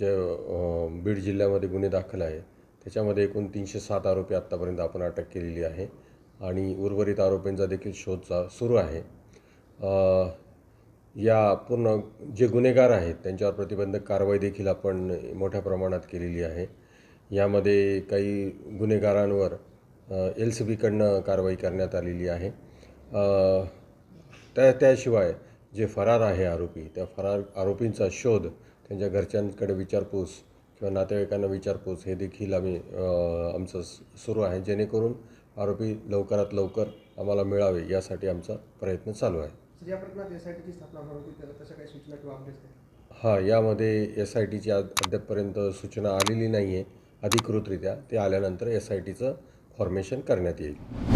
जे बीड जिल्ह्यामध्ये गुन्हे दाखल आहे त्याच्यामध्ये एकूण तीनशे सात आरोपी आत्तापर्यंत आपण अटक केलेली आहे आणि उर्वरित आरोपींचा देखील शोध चा सुरू आहे. या पूर्ण जे गुन्हेगार आहेत त्यांच्यावर प्रतिबंधक कारवाई देखील आपण मोठ्या प्रमाणात केलेली आहे. यामध्ये काही गुन्हेगारांवर एल सी बीकडनं कारवाई करण्यात आलेली आहे. त्या त्याशिवाय जे फरार आहे आरोपी त्या फरार आरोपींचा शोध त्यांच्या घरच्यांकडे विचारपूस किंवा नातेवाईकांना विचारपूस हे देखील आम्ही आमचं सुरू आहे. जेणेकरून आरोपी लवकरात लवकर आम्हाला मिळावे यासाठी आमचा प्रयत्न चालू आहे. सर या प्रकरणात एस आय टीची स्थापना होणार होती त्याला तशा काही सूचना किंवा अपडेट्स काही हां यामध्ये एस आय टीची अद्यापपर्यंत सूचना आलेली नाही आहे अधिकृतरित्या ते आल्यानंतर एस आय टीचं फॉर्मेशन करण्यात येईल.